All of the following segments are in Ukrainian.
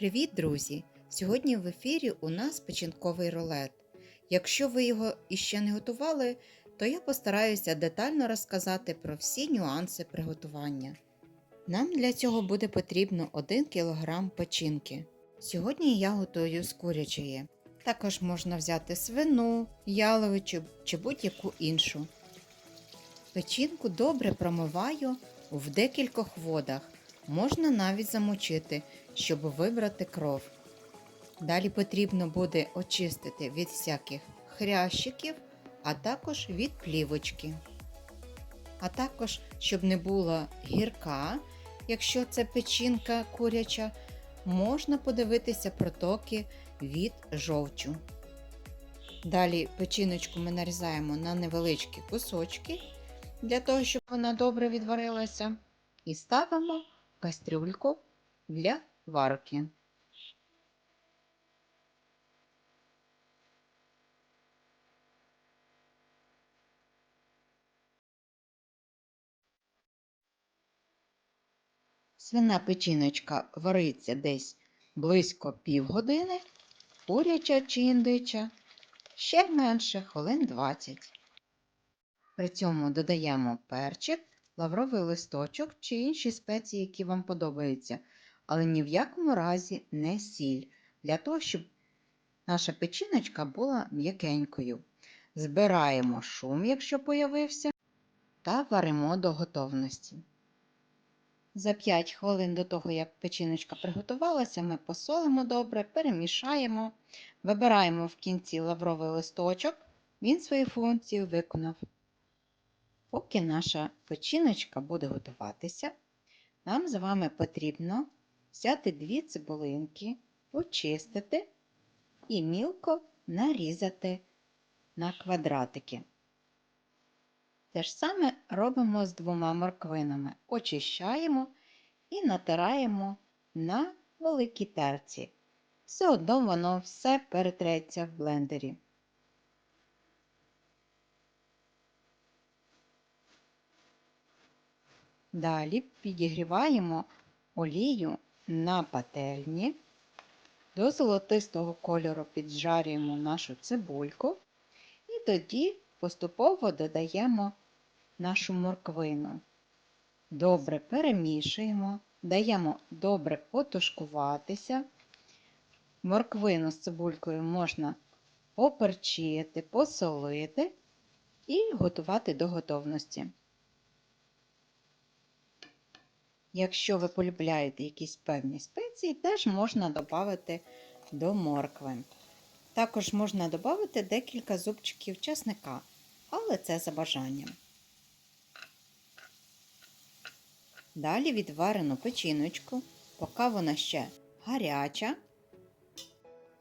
Привіт, друзі! Сьогодні в ефірі у нас печінковий рулет. Якщо ви його іще не готували, то я постараюся детально розказати про всі нюанси приготування. Нам для цього буде потрібно 1 кг печінки. Сьогодні я готую з курячої. Також можна взяти свину, яловичу чи будь-яку іншу. Печінку добре промиваю в декількох водах. Можна навіть замочити, щоб вибрати кров. Далі потрібно буде очистити від всяких хрящиків, а також від плівочки. А також, щоб не була гірка, якщо це печінка куряча, можна подивитися протоки від жовчу. Далі печіночку ми нарізаємо на невеличкі кусочки, для того, щоб вона добре відварилася, і ставимо кастрюльку для варки. Свина печіночка вариться десь близько півгодини, куряча чи індича ще менше хвилин 20. При цьому додаємо перчик, лавровий листочок чи інші спеції, які вам подобаються, але ні в якому разі не сіль, для того, щоб наша печіночка була м'якенькою. Збираємо шум, якщо появився, та варимо до готовності. За 5 хвилин до того, як печіночка приготувалася, ми посолимо добре, перемішаємо, вибираємо в кінці лавровий листочок, він свою функцію виконав. Поки наша печіночка буде готуватися, нам з вами потрібно взяти дві цибулинки, почистити і мілко нарізати на квадратики. Те ж саме робимо з двома морквинами. Очищаємо і натираємо на великій терці. Все одно воно все перетреться в блендері. Далі підігріваємо олію на пательні. До золотистого кольору піджарюємо нашу цибульку і тоді поступово додаємо нашу морквину. Добре перемішуємо, даємо добре потушкуватися. Морквину з цибулькою можна поперчити, посолити і готувати до готовності. Якщо ви полюбляєте якісь певні спеції, теж можна додати до моркви. Також можна додати декілька зубчиків чесника, але це за бажанням. Далі відварену печіночку, поки вона ще гаряча,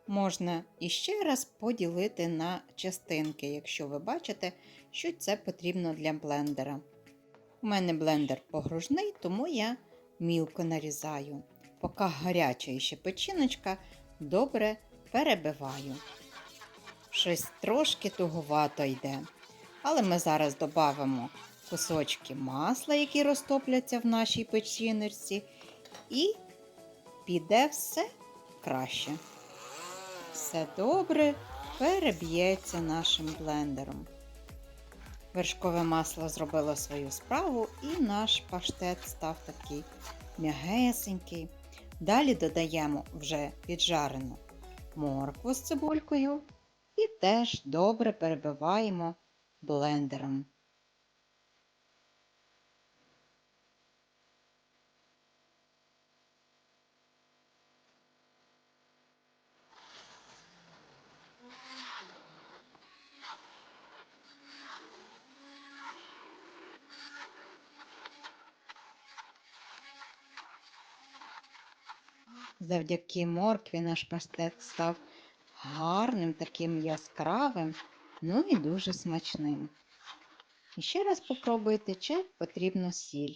можна іще раз поділити на частинки, якщо ви бачите, що це потрібно для блендера. У мене блендер погружний, тому я мілко нарізаю. Поки гаряча ще печіночка, добре перебиваю. Щось трошки туговато йде. Але ми зараз додамо кусочки масла, які розтопляться в нашій печіночці, і піде все краще. Все добре переб'ється нашим блендером. Вершкове масло зробило свою справу, і наш паштет став такий м'ягесенький. Далі додаємо вже піджарену моркву з цибулькою і теж добре перебиваємо блендером. Завдяки моркві наш паштет став гарним, таким яскравим, ну і дуже смачним. І ще раз попробуйте, чи потрібно сіль.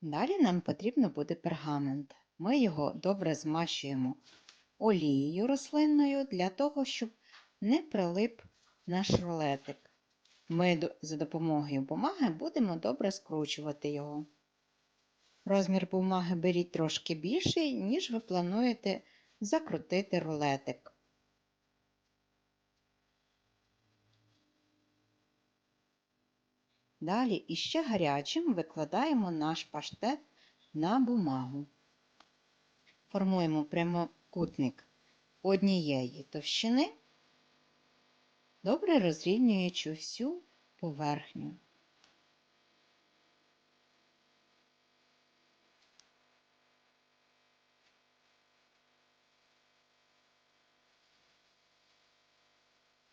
Далі нам потрібно буде пергамент. Ми його добре змащуємо олією рослинною для того, щоб не прилип наш рулетик. Ми за допомогою бумаги будемо добре скручувати його. Розмір бумаги беріть трошки більший, ніж ви плануєте закрутити рулетик. Далі іще гарячим викладаємо наш паштет на бумагу. Формуємо прямокутник однієї товщини, добре розрівнюючи всю поверхню.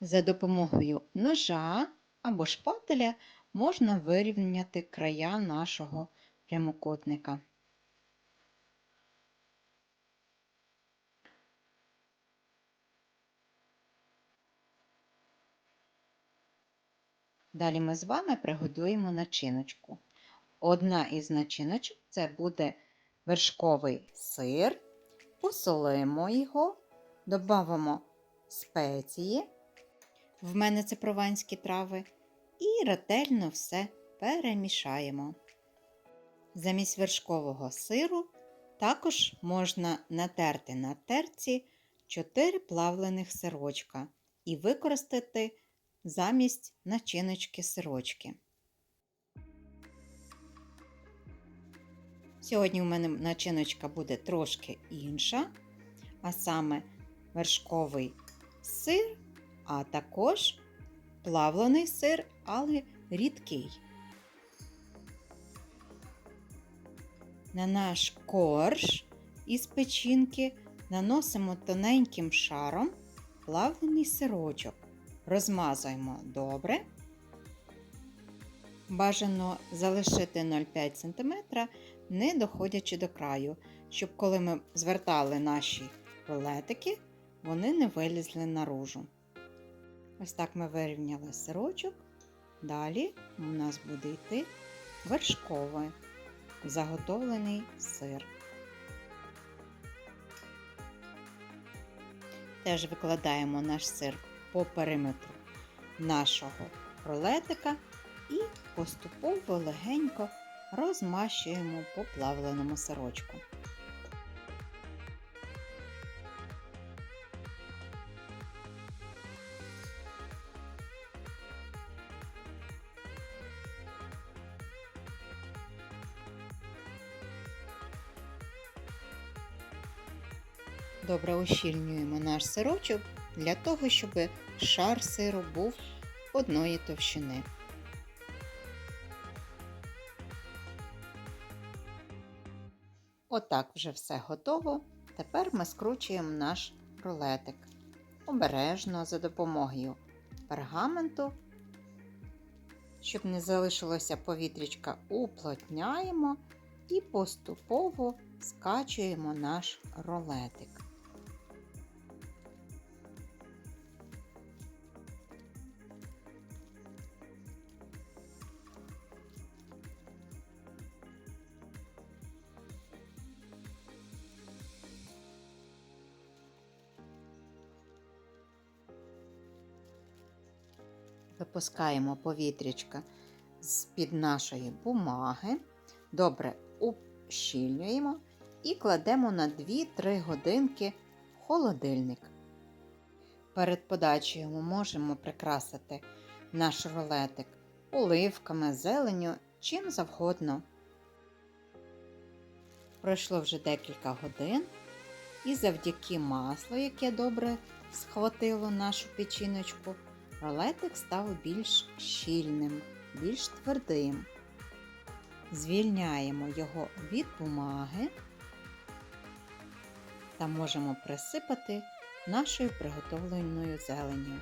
За допомогою ножа або шпателя можна вирівняти края нашого прямокутника. Далі ми з вами приготуємо начиночку. Одна із начиночок це буде вершковий сир, посолимо його, додамо спеції. В мене це прованські трави. І ретельно все перемішаємо. Замість вершкового сиру також можна натерти на терці 4 плавлених сирочка і використати замість начиночки сирочки. Сьогодні у мене начиночка буде трошки інша, а саме вершковий сир, а також плавлений сир, але рідкий. На наш корж із печінки наносимо тоненьким шаром плавлений сирочок. Розмазуємо добре. Бажано залишити 0,5 см, не доходячи до краю, щоб коли ми звертали наші рулетики, вони не вилізли наружу. Ось так ми вирівняли сирочок. Далі у нас буде йти вершковий заготовлений сир. Теж викладаємо наш сир по периметру нашого рулетика і поступово легенько розмащуємо по плавленому сирочку. Добре ущільнюємо наш сирочок для того, щоб шар сиру був одної товщини. Отак вже все готово. Тепер ми скручуємо наш рулетик. Обережно за допомогою пергаменту. Щоб не залишилося повітрячка, уплотняємо і поступово скачуємо наш рулетик. Випускаємо повітрячка з-під нашої бумаги, добре ущільнюємо і кладемо на 2-3 годинки в холодильник. Перед подачею ми можемо прикрасити наш рулетик оливками, зеленю, чим завгодно. Пройшло вже декілька годин, і завдяки маслу, яке добре схватило нашу печіночку, рулетик став більш щільним, більш твердим. Звільняємо його від бумаги та можемо присипати нашою приготовленою зеленню.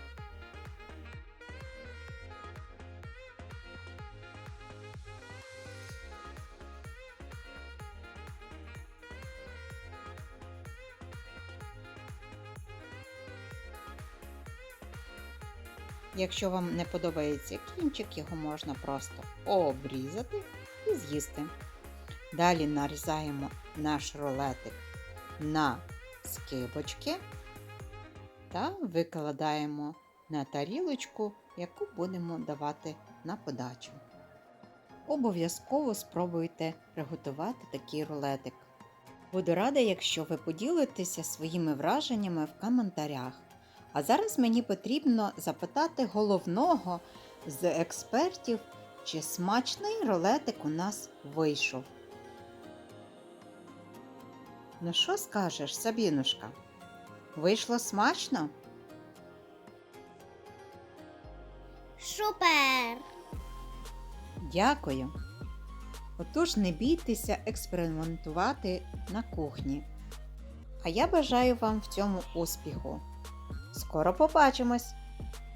Якщо вам не подобається кінчик, його можна просто обрізати і з'їсти. Далі нарізаємо наш рулетик на скибочки та викладаємо на тарілочку, яку будемо давати на подачу. обов'язково спробуйте приготувати такий рулетик. Буду рада, якщо ви поділитеся своїми враженнями в коментарях. А зараз мені потрібно запитати головного з експертів, чи смачний рулетик у нас вийшов. Ну що скажеш, Сабінушка? Вийшло смачно? Супер! Дякую. Отож не бійтеся експериментувати на кухні. А я бажаю вам в цьому успіху. Скоро побачимось!